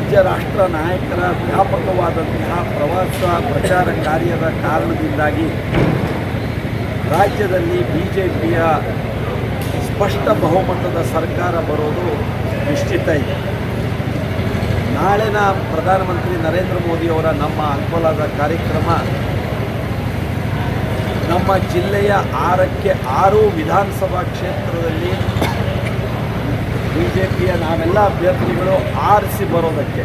ರಾಜ್ಯ ರಾಷ್ಟ್ರ ನಾಯಕರ ವ್ಯಾಪಕವಾದಂತಹ ಪ್ರವಾಸ, ಪ್ರಚಾರ ಕಾರ್ಯದ ಕಾರಣದಿಂದಾಗಿ ರಾಜ್ಯದಲ್ಲಿ ಬಿ ಜೆ ಪಿಯ ಸ್ಪಷ್ಟ ಬಹುಮತದ ಸರ್ಕಾರ ಬರೋದು ನಿಶ್ಚಿತ ಇದೆ. ನಾಳಿನ ಪ್ರಧಾನಮಂತ್ರಿ ನರೇಂದ್ರ ಮೋದಿಯವರ ನಮ್ಮ ಅನುಕೂಲದ ಕಾರ್ಯಕ್ರಮ, ನಮ್ಮ ಜಿಲ್ಲೆಯ ಆರಕ್ಕೆ ಆರು ವಿಧಾನಸಭಾ ಕ್ಷೇತ್ರದಲ್ಲಿ ಬಿ ಜೆ ಪಿಯ ನಾವೆಲ್ಲ ಅಭ್ಯರ್ಥಿಗಳು ಆರಿಸಿ ಬರೋದಕ್ಕೆ,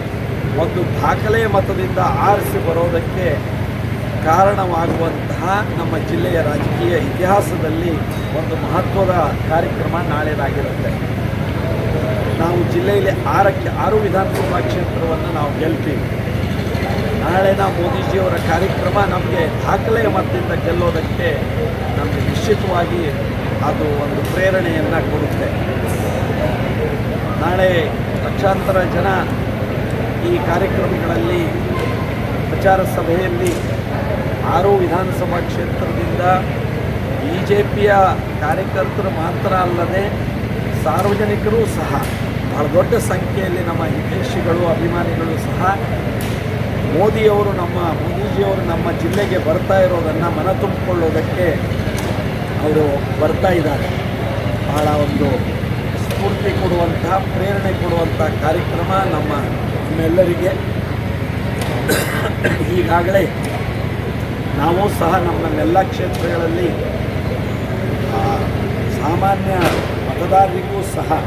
ಒಂದು ದಾಖಲೆ ಮತದಿಂದ ಆರಿಸಿ ಬರೋದಕ್ಕೆ ಕಾರಣವಾಗುವಂತಹ ನಮ್ಮ ಜಿಲ್ಲೆಯ ರಾಜಕೀಯ ಇತಿಹಾಸದಲ್ಲಿ ಒಂದು ಮಹತ್ವದ ಕಾರ್ಯಕ್ರಮ ನಾಳೆದಾಗಿರುತ್ತೆ ನಾವು ಜಿಲ್ಲೆಯಲ್ಲಿ ಆರಕ್ಕೆ ಆರು ವಿಧಾನಸಭಾ ಕ್ಷೇತ್ರವನ್ನು ನಾವು ಗೆಲ್ತೀವಿ. ನಾಳೆನ ಮೋದಿಜಿಯವರ ಕಾರ್ಯಕ್ರಮ ನಮಗೆ ದಾಖಲೆಯ ಮತದಿಂದ ಗೆಲ್ಲೋದಕ್ಕೆ ನಮಗೆ ನಿಶ್ಚಿತವಾಗಿ ಅದು ಒಂದು ಪ್ರೇರಣೆಯನ್ನು ಕೊಡುತ್ತೆ. ನಾಳೆ ಲಕ್ಷಾಂತರ ಜನ ಈ ಕಾರ್ಯಕ್ರಮಗಳಲ್ಲಿ ಪ್ರಚಾರ ಸಭೆಯಲ್ಲಿ ಆರು ವಿಧಾನಸಭಾ ಕ್ಷೇತ್ರದಿಂದ ಬಿ ಜೆ ಪಿಯ ಕಾರ್ಯಕರ್ತರು ಮಾತ್ರ ಅಲ್ಲದೆ ಸಾರ್ವಜನಿಕರೂ ಸಹ, ಬಹಳ ದೊಡ್ಡ ಸಂಖ್ಯೆಯಲ್ಲಿ ನಮ್ಮ ಹಿತೈಷಿಗಳು, ಅಭಿಮಾನಿಗಳು ಸಹ ಮೋದಿಯವರು ನಮ್ಮ, ಮೋದಿಜಿಯವರು ನಮ್ಮ ಜಿಲ್ಲೆಗೆ ಬರ್ತಾ ಇರೋದನ್ನು ಮನ ತುಂಬಿಕೊಳ್ಳೋದಕ್ಕೆ ಅವರು ಬರ್ತಾ ಇದ್ದಾರೆ. ಬಹಳ ಒಂದು ಸ್ಫೂರ್ತಿ ಕೊಡುವಂತಹ, ಪ್ರೇರಣೆ ಕೊಡುವಂಥ ಕಾರ್ಯಕ್ರಮ ನಮ್ಮ ನಮ್ಮೆಲ್ಲರಿಗೆ. ಈಗಾಗಲೇ ನಾವು ಸಹ ನಮ್ಮ ನಮ್ಮೆಲ್ಲ ಕ್ಷೇತ್ರಗಳಲ್ಲಿ ಸಾಮಾನ್ಯ ಮತದಾರರಿಗೂ ಸಹ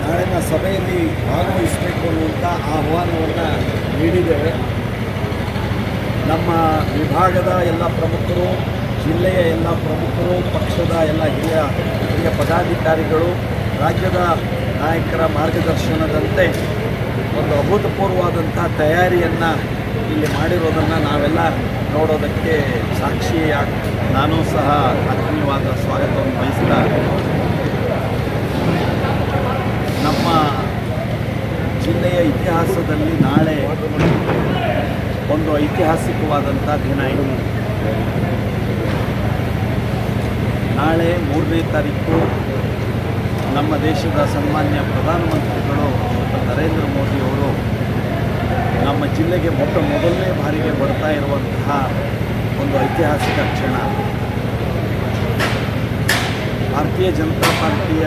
ನಾಳಿನ ಸಭೆಯಲ್ಲಿ ಭಾಗವಹಿಸಬೇಕು ಅನ್ನುವಂಥ ಆಹ್ವಾನವನ್ನು ನೀಡಿದ್ದೇವೆ. ನಮ್ಮ ವಿಭಾಗದ ಎಲ್ಲ ಪ್ರಮುಖರು, ಜಿಲ್ಲೆಯ ಎಲ್ಲ ಪ್ರಮುಖರು, ಪಕ್ಷದ ಎಲ್ಲ ಹಿರಿಯ ಹಿರಿಯ ಪದಾಧಿಕಾರಿಗಳು ರಾಜ್ಯದ ನಾಯಕರ ಮಾರ್ಗದರ್ಶನದಂತೆ ಒಂದು ಅಭೂತಪೂರ್ವವಾದಂಥ ತಯಾರಿಯನ್ನು ಇಲ್ಲಿ ಮಾಡಿರೋದನ್ನು ನಾವೆಲ್ಲ ನೋಡೋದಕ್ಕೆ ಸಾಕ್ಷಿ ನಾನು ಸಹ ಆತ್ಮೀಯವಾದ ಸ್ವಾಗತವನ್ನು ಬಯಸಿದ ನಮ್ಮ ಜಿಲ್ಲೆಯ ಇತಿಹಾಸದಲ್ಲಿ ನಾಳೆ ಒಂದು ಐತಿಹಾಸಿಕವಾದಂಥ ದಿನ ಇದು. ನಾಳೆ ಮೂರನೇ ತಾರೀಕು ನಮ್ಮ ದೇಶದ ಸನ್ಮಾನ್ಯ ಪ್ರಧಾನಮಂತ್ರಿಗಳು ನರೇಂದ್ರ ಮೋದಿಯವರು ನಮ್ಮ ಜಿಲ್ಲೆಗೆ ಮೊಟ್ಟ ಮೊದಲನೇ ಬಾರಿಗೆ ಬರ್ತಾ ಇರುವಂತಹ ಒಂದು ಐತಿಹಾಸಿಕ ಕ್ಷಣ. ಭಾರತೀಯ ಜನತಾ ಪಾರ್ಟಿಯ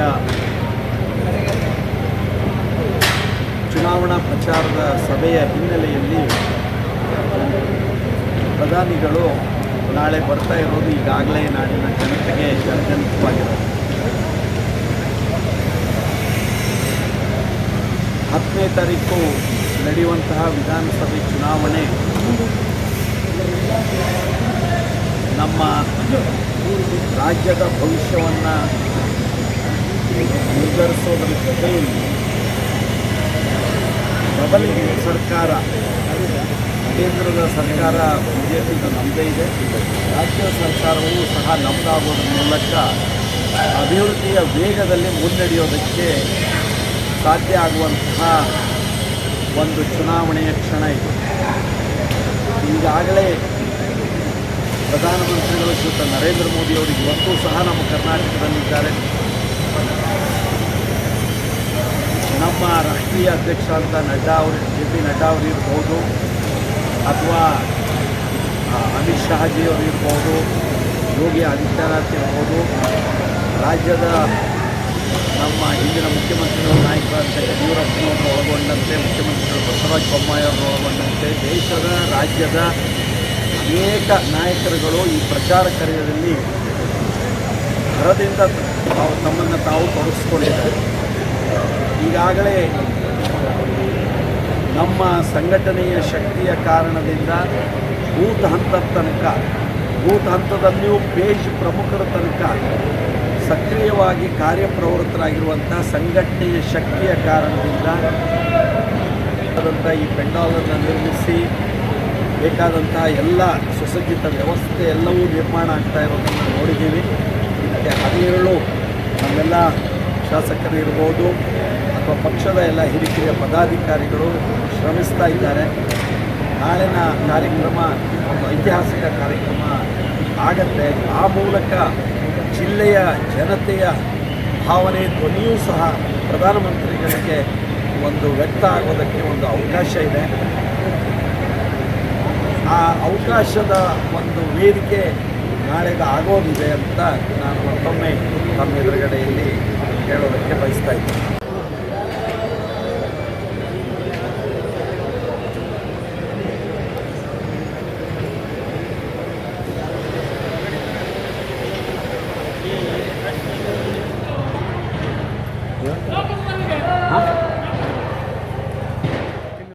ಚುನಾವಣಾ ಪ್ರಚಾರದ ಸಭೆಯ ಹಿನ್ನೆಲೆಯಲ್ಲಿ ಪ್ರಧಾನಿಗಳು ನಾಳೆ ಬರ್ತಾ ಇರೋದು ಈಗಾಗಲೇ ನಾಡಿನ ಜನತೆಗೆ ಜನಜನಿತವಾಗಿದೆ ಹತ್ತನೇ ತಾರೀಕು ನಡೆಯುವಂತಹ ವಿಧಾನಸಭೆ ಚುನಾವಣೆ. ನಮ್ಮ ರಾಜ್ಯದ ಭವಿಷ್ಯವನ್ನು ನಿರ್ಧರಿಸೋದರ ಜೊತೆಯಲ್ಲಿ ಬದಲಿಗೆ ಸರ್ಕಾರ, ಕೇಂದ್ರದ ಸರ್ಕಾರ ಬಿ ಜೆ ನಮ್ಮದೇ ಇದೆ. ರಾಜ್ಯ ಸರ್ಕಾರವೂ ಸಹ ನಮ್ಮದಾಗೋದ್ರ ಮೂಲಕ ಅಭಿವೃದ್ಧಿಯ ವೇಗದಲ್ಲಿ ಮುನ್ನಡೆಯೋದಕ್ಕೆ ಸಾಧ್ಯ ಆಗುವಂತಹ ಒಂದು ಚುನಾವಣೆಯ ಕ್ಷಣ ಇದು. ಈಗಾಗಲೇ ಪ್ರಧಾನಮಂತ್ರಿಗಳು ಶ್ರೀಯುತ ನರೇಂದ್ರ ಮೋದಿಯವರು ಇವತ್ತೂ ಸಹ ನಮ್ಮ ಕರ್ನಾಟಕದಲ್ಲಿದ್ದಾರೆ. ನಮ್ಮ ರಾಷ್ಟ್ರೀಯ ಅಧ್ಯಕ್ಷ ಅಂತ ನಡ್ಡಾ ಅವರು, ಜೆ ಪಿ ನಡ್ಡಾ ಅವರು ಇರ್ಬೋದು, ಅಥವಾ ಅಮಿತ್ ಶಾಜಿ ಅವರು ಇರ್ಬೋದು, ಯೋಗಿ ಆದಿತ್ಯನಾಥ್ ಇರ್ಬೋದು, ರಾಜ್ಯದ ನಮ್ಮ ಹಿಂದಿನ ಮುಖ್ಯಮಂತ್ರಿಗಳು ನಾಯಕರಾದಂಥ ಯಡಿಯೂರಪ್ಪನವರು ಒಳಗೊಂಡಂತೆ, ಮುಖ್ಯಮಂತ್ರಿಗಳು ಬಸವರಾಜ ಬೊಮ್ಮಾಯಿ ಒಳಗೊಂಡಂತೆ, ದೇಶದ, ರಾಜ್ಯದ ಅನೇಕ ನಾಯಕರುಗಳು ಈ ಪ್ರಚಾರ ಕಾರ್ಯದಲ್ಲಿ ಭರದಿಂದ ತಾವು ತಮ್ಮನ್ನು ತಾವು ತೊಡಗಿಸ್ಕೊಂಡಿದ್ದಾರೆ. ಈಗಾಗಲೇ ನಮ್ಮ ಸಂಘಟನೆಯ ಶಕ್ತಿಯ ಕಾರಣದಿಂದ ಬೂತ್ ಹಂತದ ತನಕ ಬೂತ್ ಹಂತದಲ್ಲಿಯೂ ಪೇಜ್ ಪ್ರಮುಖರ ತನಕ ಸಕ್ರಿಯವಾಗಿ ಕಾರ್ಯಪ್ರವೃತ್ತರಾಗಿರುವಂಥ ಸಂಘಟನೆಯ ಶಕ್ತಿಯ ಕಾರಣದಿಂದ ಈ ಪೆಂಡಾಲನ್ನು ನಿರ್ಮಿಸಿ ಬೇಕಾದಂಥ ಎಲ್ಲ ಸುಸಜ್ಜಿತ ವ್ಯವಸ್ಥೆ ಎಲ್ಲವೂ ನಿರ್ಮಾಣ ಆಗ್ತಾ ಇರೋದನ್ನು ನೋಡಿದ್ದೀವಿ. ಇದಕ್ಕೆ ಹದಿನೇಳು ನಮ್ಮೆಲ್ಲ ಶಾಸಕರು ಇರ್ಬೋದು ಅಥವಾ ಪಕ್ಷದ ಎಲ್ಲ ಹಿರಿಕಿರಿಯ ಪದಾಧಿಕಾರಿಗಳು ಶ್ರಮಿಸ್ತಾ ಇದ್ದಾರೆ. ನಾಳಿನ ಕಾರ್ಯಕ್ರಮ ಒಂದು ಐತಿಹಾಸಿಕ ಕಾರ್ಯಕ್ರಮ ಆಗತ್ತೆ. ಆ ಮೂಲಕ ಜಿಲ್ಲೆಯ ಜನತೆಯ ಭಾವನೆ ಧ್ವನಿಯೂ ಸಹ ಪ್ರಧಾನಮಂತ್ರಿಗಳಿಗೆ ಒಂದು ವ್ಯಕ್ತ ಆಗೋದಕ್ಕೆ ಒಂದು ಅವಕಾಶ ಇದೆ. ಆ ಅವಕಾಶದ ಒಂದು ವೇದಿಕೆ ನಾಳೆಗೆ ಆಗೋದಿದೆ ಅಂತ ನಾನು ಮತ್ತೊಮ್ಮೆ ತಮ್ಮ ಎದುರುಗಡೆಯಲ್ಲಿ ಹೇಳೋದಕ್ಕೆ ಬಯಸ್ತಾ ಇದ್ದೀನಿ. ¿Ah?